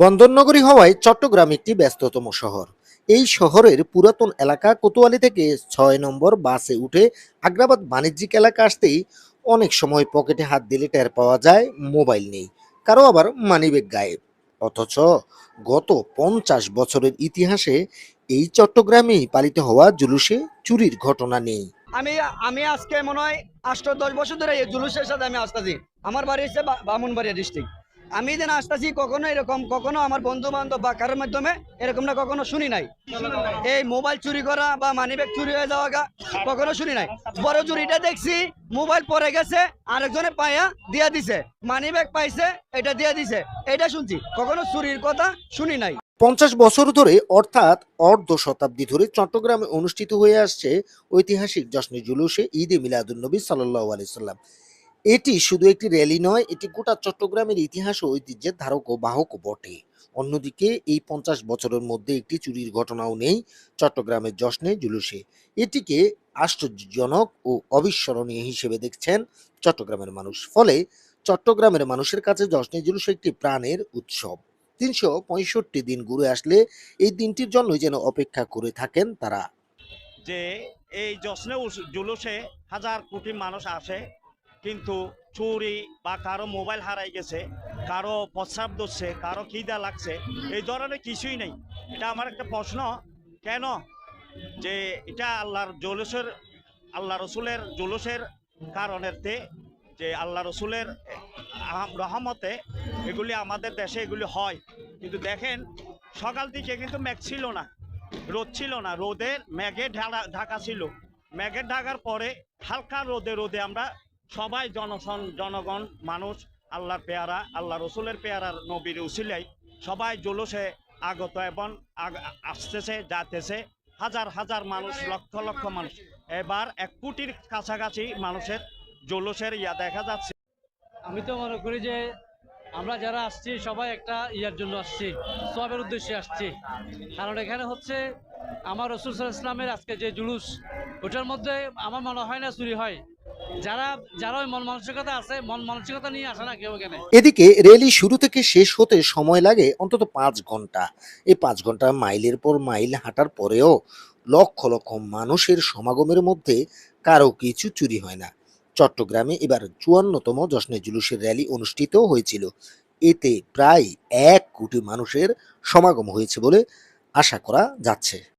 বন্দরনগরী হওয়ায় চট্টগ্রাম একটি ব্যস্ততম শহর। এই শহরের পুরাতন এলাকা কোতোয়ালি থেকে ছয় নম্বর বাসে উঠে আগ্রাবাদ বাণিজ্যিক এলাকা আসতেই অনেক সময় পকেটে হাত দিলে টের পাওয়া যায়, মোবাইল নেই। কারও আবার মানিব্যাগ গায়েব। অথচ গত পঞ্চাশ বছরের ইতিহাসে এই চট্টগ্রামেই পালিত হওয়া জুলুসে চুরির ঘটনা নেই। আমি আমি আজকে মনে হয় আষ্ট দশ বছর ধরে জুলুসের সাথে আমি আসতেছি। আমার বাড়ি হচ্ছে বামুনবাড়িয়া ডিস্ট্রিক্ট আমি যেন আসতেছি কখনো এরকম, কখনো আমার বন্ধু বান্ধব বা কারোর মাধ্যমে এরকম না, কখনো শুনি নাই। এই মোবাইল চুরি করা বা মানিব্যাগ চুরি হয়ে যাওয়া কখনো শুনি নাই। বড় চুরিটা দেখছি, মোবাইল পরে গেছে, আরেকজনে পায়া দিয়া দিছে। মানিব্যাগ পাইছে, এটা দিয়া দিছে। এটা শুনছি, কখনো চুরির কথা শুনি নাই। পঞ্চাশ বছর ধরে অর্থাৎ অর্ধ শতাব্দী ধরে চট্টগ্রামে অনুষ্ঠিত হয়ে আসছে ঐতিহাসিক জশ্নে জুলুসে ঈদে মিলাদুন্নবী সাল্লাহ আলাইসাল্লাম এটি শুধু একটি র্যালি নয়, এটি গোটা চট্টগ্রামের ইতিহাস ও ঐতিহ্যের ধারক ও বাহকও বটে। অন্যদিকে, এই পঞ্চাশ বছরের মধ্যে একটি চুরির ঘটনাও নেই চট্টগ্রামের জশ্নে জুলুসে। এটিকে আশ্চর্যজনক ও অবিস্মরণীয় হিসেবে দেখছেন চট্টগ্রামের মানুষ। ফলে চট্টগ্রামের মানুষের কাছে জশ্নে জুলুস একটি প্রাণের উৎসব। তিনশো পঁয়ষট্টি দিন ঘুরে আসলে এই দিনটির জন্যই যেন অপেক্ষা করে থাকেন তারা। যে এই জশ্নে জুলুসে হাজার কোটি মানুষ আসে কিন্তু চুরি বা কারও মোবাইল হারাই গেছে, কারও প্রস্রাব ধরছে, কারও খিদা লাগছে, এই ধরনের কিছুই নেই। এটা আমার একটা প্রশ্ন, কেন? যে এটা আল্লাহর জুলুসের আল্লাহ রসুলের জুলুসের কারণেতে যে আল্লাহ রসুলের রহমতে এগুলি আমাদের দেশে এগুলি হয়। কিন্তু দেখেন, সকাল থেকে কিন্তু ম্যাক ছিল না, রোদ ছিল না, রোদের মেঘে ঢাকা ছিল। মেঘের ঢাকার পরে হালকা রোদে রোদে আমরা সবাই জনসন, জনগণ, মানুষ, আল্লাহর পেয়ারা আল্লাহ রসুলের পেয়ারার নবীর উসিলাই সবাই জুলুসে আগত এবং আসতেছে যাতেছে হাজার হাজার মানুষ, লক্ষ লক্ষ মানুষ। এবার এক কোটির কাছাকাছি মানুষের জুলুসের ইয়া দেখা যাচ্ছে। আমি তো মনে করি যে আমরা যারা আসছি, সবাই একটা ইয়ার জন্য আসছি, সবের উদ্দেশ্যে আসছি। কারণ এখানে হচ্ছে আমার রসুল ইসলামের আজকে যে জুলুস, ওটার মধ্যে আমার মনে হয় না চুরি হয়। যারা এদিকে র্যালি শুরু থেকে শেষ হতে সময় লাগে অন্তত পাঁচ ঘণ্টা। এই পাঁচ ঘণ্টা মাইলের পর মাইল হাঁটার পরেও লক্ষ লক্ষ মানুষের সমাগমের মধ্যে কারও কিছু চুরি হয় না। চট্টগ্রামে এবার চুয়ান্নতম জশ্নে জুলুসের র্যালি অনুষ্ঠিত হয়েছিল। এতে প্রায় এক কোটি মানুষের সমাগম হয়েছে বলে আশা করা যাচ্ছে।